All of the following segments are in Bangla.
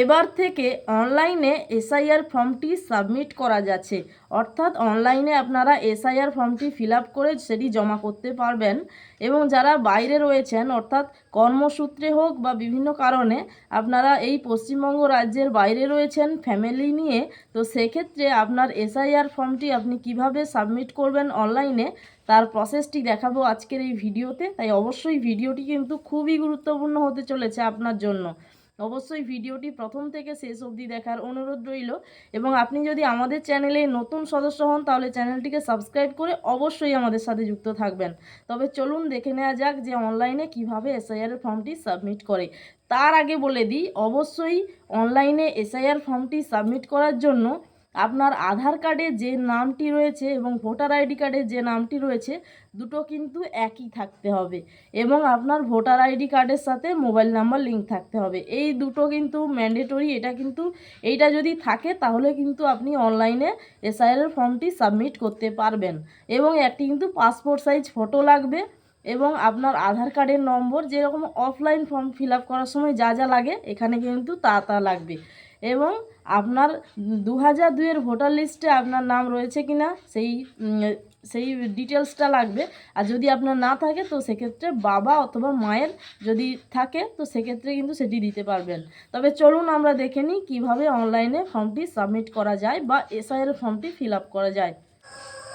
এবার থেকে অনলাইনে এসআইআর ফর্মটি সাবমিট করা যাচ্ছে। অর্থাৎ অনলাইনে আপনারা এসআইআর ফর্মটি ফিল করে সেটি জমা করতে পারবেন এবং যারা বাইরে রয়েছেন, অর্থাৎ কর্মসূত্রে হোক বা বিভিন্ন কারণে আপনারা এই পশ্চিমবঙ্গ রাজ্যের বাইরে রয়েছেন ফ্যামিলি নিয়ে, তো সেক্ষেত্রে আপনার এসআইআর ফর্মটি আপনি কীভাবে সাবমিট করবেন অনলাইনে, তার প্রসেসটি দেখাবো আজকের এই ভিডিওতে। তাই অবশ্যই ভিডিওটি কিন্তু খুবই গুরুত্বপূর্ণ হতে চলেছে আপনার জন্য। অবশ্যই ভিডিওটি প্রথম থেকে শেষ অবধি দেখার অনুরোধ রইল। এবং আপনি যদি আমাদের চ্যানেলে নতুন সদস্য হন, তাহলে চ্যানেলটিকে সাবস্ক্রাইব করে অবশ্যই আমাদের সাথে যুক্ত থাকবেন। তবে চলুন দেখে নেওয়া যাক যে অনলাইনে কীভাবে এসআইআর ফর্মটি সাবমিট করে। তার আগে বলে দিই, অবশ্যই অনলাইনে এসআইআর ফর্মটি সাবমিট করার জন্য আপনার আধার কার্ডে যে নামটি রয়েছে এবং ভোটার আইডি কার্ডে যে নামটি রয়েছে, দুটো কিন্তু একই থাকতে হবে। এবং আপনার ভোটার আইডি কার্ডের সাথে মোবাইল নাম্বার লিঙ্ক থাকতে হবে। এই দুটো কিন্তু ম্যান্ডেটরি, এটা কিন্তু, এইটা যদি থাকে তাহলে কিন্তু আপনি অনলাইনে এসআইআর ফর্মটি সাবমিট করতে পারবেন। এবং একটি কিন্তু পাসপোর্ট সাইজ ফটো লাগবে এবং আপনার আধার কার্ডের নম্বর, যেরকম অফলাইন ফর্ম ফিল করার সময় যা যা লাগে, এখানে কিন্তু তা তা লাগবে। এবং আপনার দু হাজার দুইয়ের ভোটার লিস্টে আপনার নাম রয়েছে কি না সেই সেই ডিটেলসটা লাগবে। আর যদি আপনার না থাকে, তো সেক্ষেত্রে বাবা অথবা মায়ের যদি থাকে, তো সেক্ষেত্রে কিন্তু সেটি দিতে পারবেন। তবে চলুন আমরা দেখে নিই কীভাবে অনলাইনে ফর্মটি সাবমিট করা যায় বা এসআইআর ফর্মটি ফিল আপ করা যায়।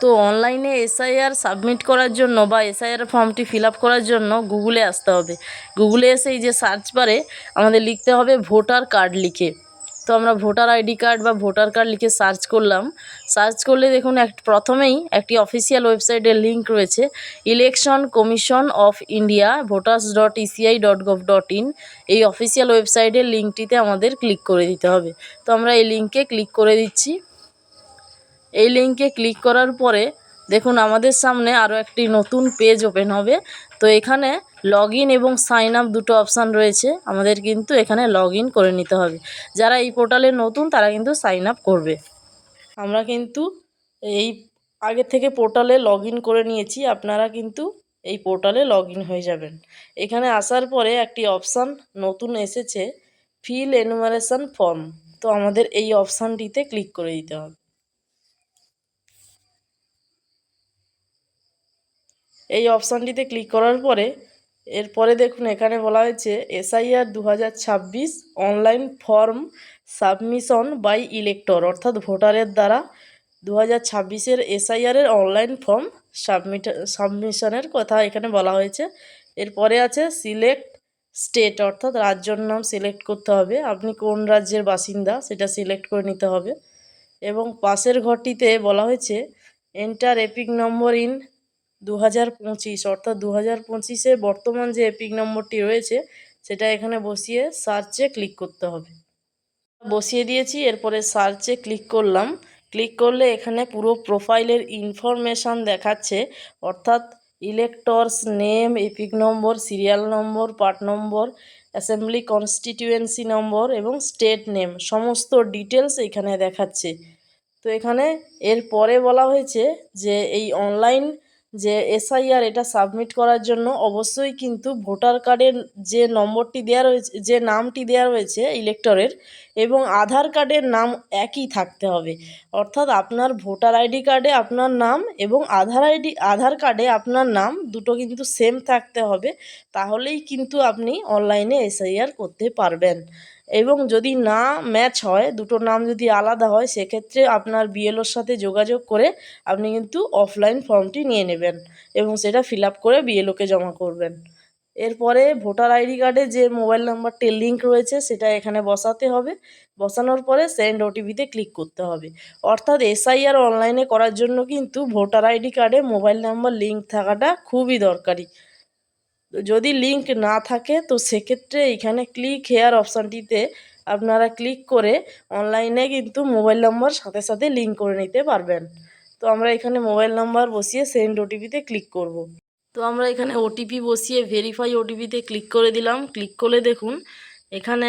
তো অনলাইনে এসআইআর সাবমিট করার জন্য বা এসআইআর ফর্মটি ফিল আপ করার জন্য গুগলে আসতে হবে। গুগলে এসে এই যে সার্চ বারে আমাদের লিখতে হবে ভোটার কার্ড লিখে। তো আমরা ভোটার আইডি কার্ড বা ভোটার কার্ড লিখে সার্চ করলাম। সার্চ করলে দেখুন এক, প্রথমেই একটি অফিসিয়াল ওয়েবসাইটের লিঙ্ক রয়েছে। Election commission of India, voters dot ECI dot gov dot in. এই অফিসিয়াল ওয়েবসাইটের লিঙ্কটিতে আমাদের ক্লিক করে দিতে হবে। তো আমরা এই লিঙ্কে ক্লিক করে দিচ্ছি। এই লিঙ্কে ক্লিক করার পরে দেখুন আমাদের সামনে আরও একটি নতুন পেজ ওপেন হবে। তো এখানে লগ ইন এবং সাইন আপ দুটো অপশান রয়েছে। আমাদের কিন্তু এখানে লগ ইন করে নিতে হবে। যারা এই পোর্টালে নতুন, তারা কিন্তু সাইন আপ করবে। আমরা কিন্তু এই আগে থেকে পোর্টালে লগ ইন করে নিয়েছি। আপনারা কিন্তু এই পোর্টালে লগ ইন হয়ে যাবেন। এখানে আসার পরে একটি অপশান নতুন এসেছে ফিল এনুমারেশন ফর্ম তো আমাদের এই অপশানটিতে ক্লিক করে দিতে হবে। এই অপশানটিতে ক্লিক করার পরে এরপরে দেখুন, এখানে বলা হয়েছে, এসআইআর দু হাজার ছাব্বিশ online form submission by elector, অর্থাৎ ভোটারের দ্বারা দু হাজার ছাব্বিশের এসআইআরের অনলাইন ফর্ম সাবমিট, সাবমিশনের কথা এখানে বলা হয়েছে। এরপরে আছে, সিলেক্ট স্টেট, অর্থাৎ রাজ্যর নাম সিলেক্ট করতে হবে। আপনি কোন রাজ্যের বাসিন্দা, সেটা সিলেক্ট করে নিতে হবে। এবং পাশের ঘরটিতে বলা হয়েছে, এন্টার এপিক নম্বর ইন দু হাজার পঁচিশ, অর্থাৎ দু হাজার পঁচিশে বর্তমান যে এপিক নম্বরটি রয়েছে, সেটা এখানে বসিয়ে সার্চে ক্লিক করতে হবে। বসিয়ে দিয়েছি, এরপরে সার্চে ক্লিক করলাম। ক্লিক করলে এখানে পুরো প্রোফাইলের ইনফরমেশান দেখাচ্ছে, অর্থাৎ electors name, EPIC number, serial number, part number, assembly constituency number এবং স্টেট নেম, সমস্ত ডিটেলস এখানে দেখাচ্ছে। তো এখানে এর পরে বলা হয়েছে যে এই অনলাইন যে এসআইআর এটা সাবমিট করার জন্য অবশ্যই কিন্তু ভোটার কার্ডের যে নম্বরটি দেওয়া রয়েছে, যে নামটি দেওয়া রয়েছে ইলেক্টরের এবং আধার কার্ডের নাম একই থাকতে হবে। অর্থাৎ আপনার ভোটার আইডি কার্ডে আপনার নাম এবং আধার আইডি, আধার কার্ডে আপনার নাম দুটো কিন্তু সেম থাকতে হবে। তাহলেই কিন্তু আপনি অনলাইনে এসআইআর করতে পারবেন। এবং যদি না ম্যাচ হয় দুটো নাম যদি আলাদা হয়, সেক্ষেত্রে আপনার বিএলওর সাথে যোগাযোগ করে আপনি কিন্তু অফলাইন ফর্মটি নিয়ে নেবেন এবং সেটা ফিল আপ করে বিএলওকে জমা করবেন। এরপরে ভোটার আইডি কার্ডে যে মোবাইল নাম্বারটি লিঙ্ক রয়েছে, সেটা এখানে বসাতে হবে। বসানোর পরে সেন্ড ওটিপিতে ক্লিক করতে হবে। অর্থাৎ এসআইআর অনলাইনে করার জন্য কিন্তু ভোটার আইডি কার্ডে মোবাইল নাম্বার লিঙ্ক থাকাটা খুবই দরকারি। যদি লিঙ্ক না থাকে, তো সেক্ষেত্রে এখানে ক্লিক হেয়ার অপশানটিতে আপনারা ক্লিক করে অনলাইনে কিন্তু মোবাইল নাম্বার সাথে সাথে লিঙ্ক করে নিতে পারবেন। তো আমরা এখানে মোবাইল নাম্বার বসিয়ে সেন্ড ওটিপিতে ক্লিক করব। তো আমরা এখানে ওটিপি বসিয়ে ভেরিফাই ওটিপিতে ক্লিক করে দিলাম। ক্লিক করে দেখুন, এখানে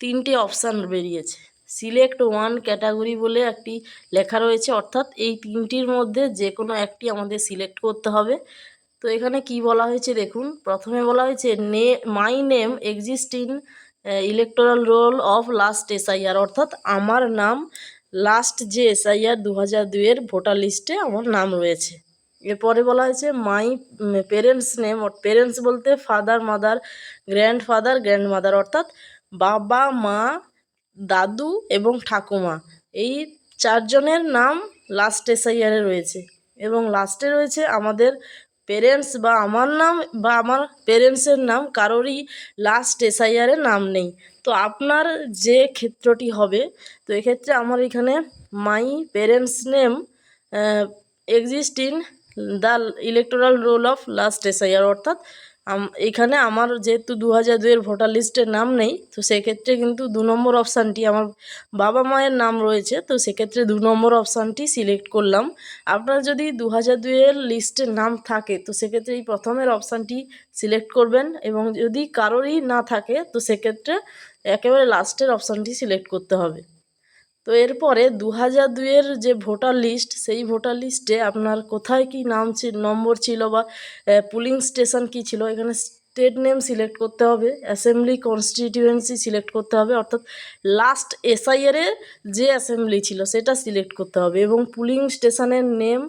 তিনটে অপশান বেরিয়েছে। সিলেক্ট ওয়ান ক্যাটাগরি বলে একটি লেখা রয়েছে। অর্থাৎ এই তিনটির মধ্যে যে কোনো একটি আমাদের সিলেক্ট করতে হবে। তো এখানে কি বলা হয়েছে দেখুন? প্রথমে বলা হয়েছে নে, my name exist in electoral roll of last SIR, অর্থাৎ আমার নাম লাস্ট যে এসআইআর দু হাজার দুইয়ের ভোটার লিস্টে আমার নাম রয়েছে। এরপরে বলা হয়েছে মাই পেরেন্টস নেম পেরেন্টস বলতে father mother grandfather grandmother অর্থাৎ বাবা, মা, দাদু এবং ঠাকুমা। এই চারজনের নাম লাস্ট এসআইআরে রয়েছে এবং লাস্টে রয়েছে আমাদের পেরেন্টস বা আমার নাম বা আমার পেরেন্টসের নাম কারোরই লাস্ট এসআইআরে নাম নেই। তো আপনার যে ক্ষেত্রটি হবে, তো এক্ষেত্রে আমার এখানে my parents name exist in the electoral roll of last SIR অর্থাৎ এখানে আমার যেহেতু দু হাজার দুইয়ের ভোটার লিস্টে নাম নেই, তো সেক্ষেত্রে কিন্তু দু নম্বর অপশানটি আমার বাবা মায়ের নাম রয়েছে, তো সেক্ষেত্রে দু নম্বর অপশানটি সিলেক্ট করলাম। আপনার যদি দু হাজার দুইয়ের লিস্টে নাম থাকে, তো সেক্ষেত্রে এই প্রথমের অপশানটি সিলেক্ট করবেন এবং যদি কারোরই না থাকে, তো সেক্ষেত্রে একেবারে লাস্টের অপশানটি সিলেক্ট করতে হবে। তো এরপরে দু হাজার দুইয়ের যে ভোটার লিস্ট, সেই ভোটার লিস্টে আপনার কোথায় কি নাম নম্বর ছিল বা পুলিং স্টেশন কি ছিল, এখানে স্টেট নেম সিলেক্ট করতে হবে অ্যাসেম্বলি কনস্টিটিউয়েন্সি সিলেক্ট করতে হবে, অর্থাৎ লাস্ট এসআইআরে যে অ্যাসেম্বলি ছিল সেটা সিলেক্ট করতে হবে এবং পুলিং স্টেশনের নেম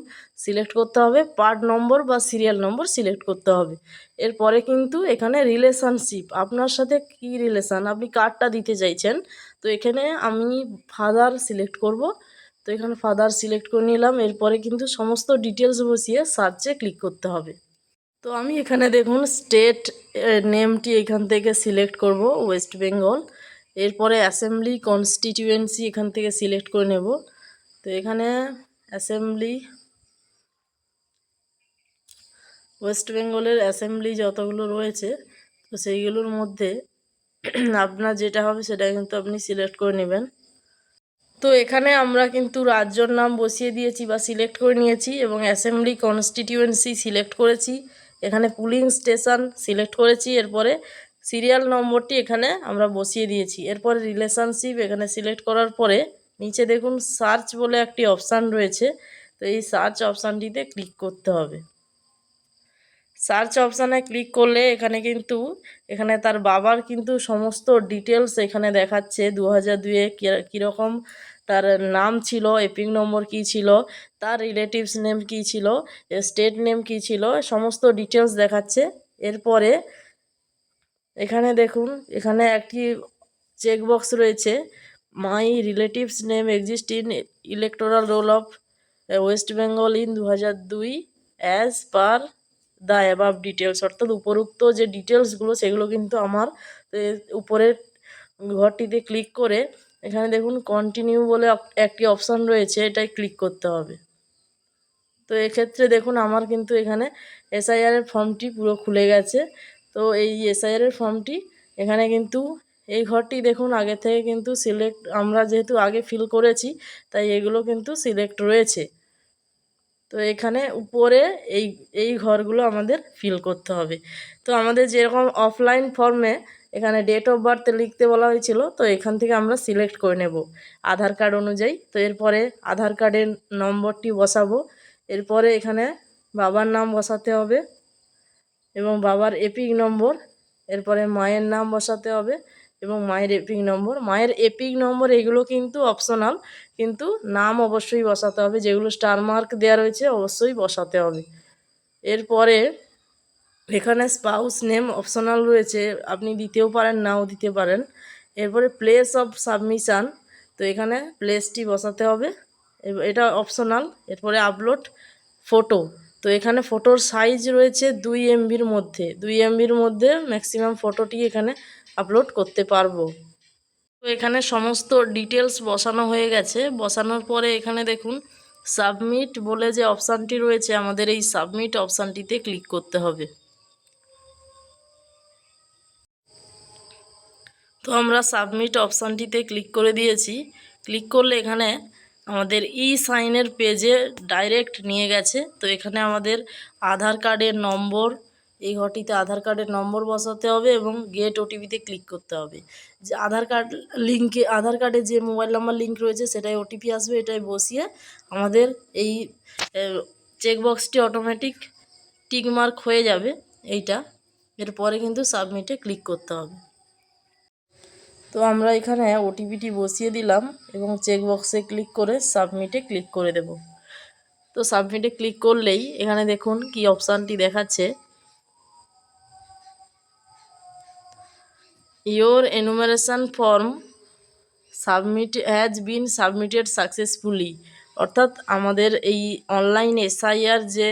সিলেক্ট করতে হবে পার্ট নম্বর বা সিরিয়াল নম্বর সিলেক্ট করতে হবে। এরপরে কিন্তু এখানে রিলেশনশিপ আপনার সাথে কি রিলেশান আপনি কার্ডটা দিতে চাইছেন তো এখানে আমি ফাদার সিলেক্ট করব। তো এখানে ফাদার সিলেক্ট করে নিলাম, এরপরে কিন্তু সমস্ত ডিটেলস বসিয়ে সার্চে ক্লিক করতে হবে। তো আমি এখানে দেখুন স্টেট নেমটি এখান থেকে সিলেক্ট করব ওয়েস্ট বেঙ্গল এরপরে অ্যাসেম্বলি কনস্টিটিউয়েন্সি এখান থেকে সিলেক্ট করে নেব। তো এখানে অ্যাসেম্বলি ওয়েস্ট বেঙ্গলের অ্যাসেম্বলি যতগুলো রয়েছে, তো সেইগুলোর মধ্যে আপনার যেটা হবে সেটা কিন্তু আপনি সিলেক্ট করে নেবেন। তো এখানে আমরা কিন্তু রাজ্যর নাম বসিয়ে দিয়েছি বা সিলেক্ট করে নিয়েছি এবং অ্যাসেম্বলি কনস্টিটিউয়েন্সি সিলেক্ট করেছি। এখানে পুলিং স্টেশন সিলেক্ট করেছি, এরপরে সিরিয়াল নম্বরটি এখানে আমরা বসিয়ে দিয়েছি। এরপরে রিলেশনশিপ এখানে সিলেক্ট করার পরে নিচে দেখুন সার্চ বলে একটি অপশান রয়েছে। তো এই সার্চ অপশানটিতে ক্লিক করতে হবে। সার্চ অপশানে ক্লিক করলে এখানে কিন্তু, এখানে তার বাবার কিন্তু সমস্ত ডিটেলস এখানে দেখাচ্ছে। দু হাজার দুয়ে কীরকম তার নাম ছিল এপিং নম্বর কী ছিল, তার রিলেটিভস নেম কী ছিল স্টেট নেম কী ছিল, সমস্ত ডিটেলস দেখাচ্ছে। এরপরে এখানে দেখুন, এখানে একটি চেকবক্স রয়েছে। My relatives name exist in electoral roll of West Bengal in দু হাজার দুই as per the above details অর্থাৎ উপরোক্ত যে ডিটেলসগুলো সেগুলো কিন্তু আমার উপরের ঘরটিতে ক্লিক করে এখানে দেখুন কন্টিনিউ বলে একটি অপশান রয়েছে, এটাই ক্লিক করতে হবে। তো এক্ষেত্রে দেখুন আমার কিন্তু এখানে এসআইআরের ফর্মটি পুরো খুলে গেছে। তো এই এসআইআর এর ফর্মটি এখানে কিন্তু এই ঘরটি দেখুন আগে থেকে কিন্তু সিলেক্ট আমরা যেহেতু আগে ফিল করেছি, তাই এগুলো কিন্তু সিলেক্ট রয়েছে। তো এখানে উপরে এই এই ঘরগুলো আমাদের ফিল করতে হবে। তো আমাদের যেরকম অফলাইন ফর্মে এখানে ডেট অফ বার্থ লিখতে বলা হয়েছিল, তো এখান থেকে আমরা সিলেক্ট করে নেব আধার কার্ড অনুযায়ী। তো এরপরে আধার কার্ডের নম্বরটি বসাবো। এরপরে এখানে বাবার নাম বসাতে হবে এবং বাবার এপিক নম্বর, এরপরে মায়ের নাম বসাতে হবে। এবং মায়ের এপিক নম্বর। মায়ের এপিক নম্বর এগুলো কিন্তু অপশনাল কিন্তু নাম অবশ্যই বসাতে হবে। যেগুলো স্টার মার্ক দেওয়া রয়েছে অবশ্যই বসাতে হবে। এরপরে এখানে স্পাউস নেম অপশনাল রয়েছে, আপনি দিতেও পারেন, নাও দিতে পারেন। এরপরে প্লেস অফ সাবমিশান তো এখানে প্লেসটি বসাতে হবে। এটা অপশনাল এরপরে আপলোড ফটো তো এখানে ফটোর সাইজ রয়েছে দুই এমবির মধ্যে। দুই এমবির মধ্যে ম্যাক্সিমাম ফটোটি এখানে আপলোড করতে পারব। তো এখানে সমস্ত ডিটেলস বসানো হয়ে গেছে। বসানোর পরে এখানে দেখুন সাবমিট বলে যে অপশানটি রয়েছে, আমাদের এই সাবমিট অপশানটিতে ক্লিক করতে হবে। তো আমরা সাবমিট অপশানটিতে ক্লিক করে দিয়েছি। ক্লিক করলে এখানে আমাদের ই সাইনের পেজে ডাইরেক্ট নিয়ে গেছে। তো এখানে আমাদের আধার কার্ডের নম্বর এই ঘরটিতে আধার কার্ডের নম্বর বসাতে হবে এবং গেট ওটিপিতে ক্লিক করতে হবে। যে আধার কার্ড লিঙ্কে আধার কার্ডে যে মোবাইল নাম্বার লিঙ্ক রয়েছে সেটাই ওটিপি আসবে, এটাই বসিয়ে আমাদের এই চেকবক্সটি অটোমেটিক টিকমার্ক হয়ে যাবে, এইটা। এরপরে কিন্তু সাবমিটে ক্লিক করতে হবে। তো আমরা এখানে ওটিপিটি বসিয়ে দিলাম এবং চেক বক্সে ক্লিক করে সাবমিটে ক্লিক করে দেব। তো সাবমিটে ক্লিক করলেই এখানে দেখুন কি অপশানটি দেখাচ্ছে। Your enumeration form submit has been submitted successfully অর্থাৎ আমাদের এই অনলাইন এসআইআর যে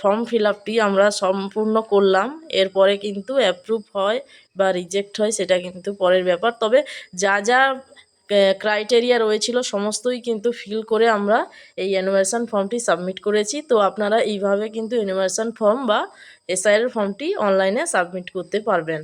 ফর্ম ফিল আপটি আমরা সম্পূর্ণ করলাম। এরপরে কিন্তু অ্যাপ্রুভ হয় বা রিজেক্ট হয় সেটা কিন্তু পরের ব্যাপার। তবে যা যা ক্রাইটেরিয়া রয়েছিল সমস্তই কিন্তু ফিল করে আমরা এই অ্যানুয়েশন ফর্মটি সাবমিট করেছি। তো আপনারা এইভাবে কিন্তু অ্যানুয়েশন ফর্ম বা এসআইআর ফর্মটি অনলাইনে সাবমিট করতে পারবেন।